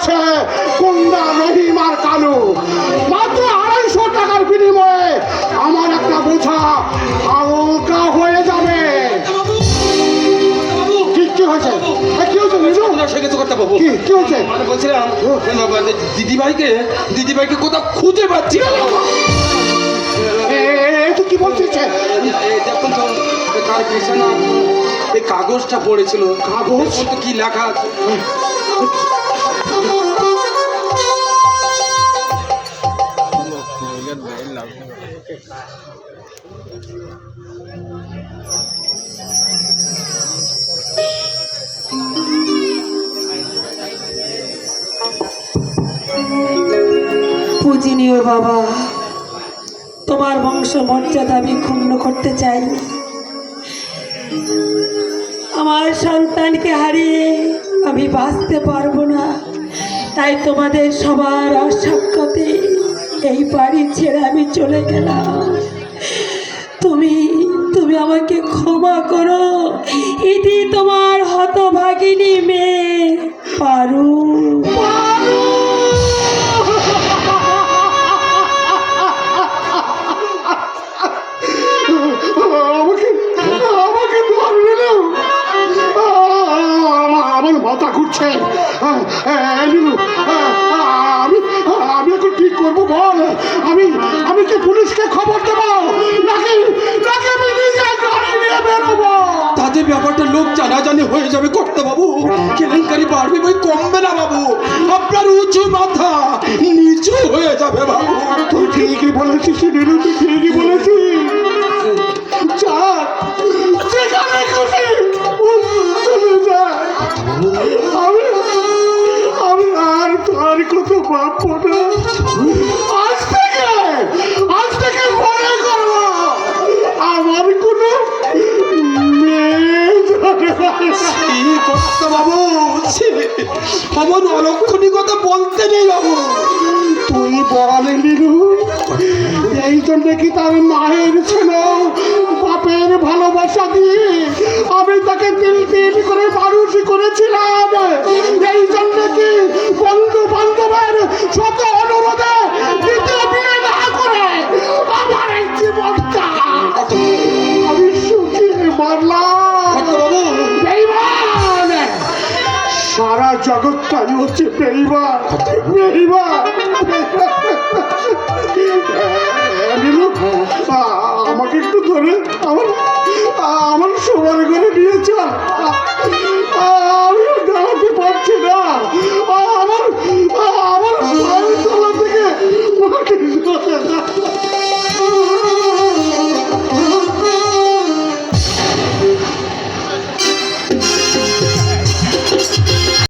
আছে কুন্দা রহিম আর কালু। মাত্র আড়াইশো টাকার বিনিময়ে আমার একটা বোঝা হালকা হয়ে যাবে। কি হয়েছে? কি হয়েছে কি হয়েছে? মানে বলছিলাম দিদিভাইকে দিদিভাইকে কোথাও খুঁজে পাচ্ছি কি বলছিস? দেখুন তো পেছনে এই কাগজটা পড়েছিল। কাগজ? কি লেখা পূজনীয় বাবা। তোমার বংশ মর্যাদা আমি ক্ষুণ্ণ করতে চাই। আমার সন্তানকে হারিয়ে আমি বাঁচতে পারব না। তাই তোমাদের সবার অসাক্ষতে এই বাড়ি ছেড়ে আমি চলে গেলাম। তুমি তুমি আমাকে ক্ষমা করো। ইতি তোমার হতভাগিনী মেয়ে, পারু। আমার ঘুরছে। আমি আমি করব বল? আমি আমি কি পুলিশকে খবর দেবো? জানাজানি হয়ে যাবে করতে বাবু। কেলেঙ্কারি বাড়বে বই কমবে না বাবু। আপনার উঁচু মাথা নিচু হয়ে যাবে বাবু। তুই ঠিকই বলেছিস নীলু তুই ঠিকই বলেছিস। যেখানে খুশি চলে যা আমি আমি আর তোর কত বাপ না। বাবু আমার বলতে নেই তুই বল লিলু এই জন্য কি মায়ের ছিল, বাপের ভালোবাসা দিয়ে সারা জগৎটাই হচ্ছে বেইমান বেইমান আমাকে একটু ধরে আমার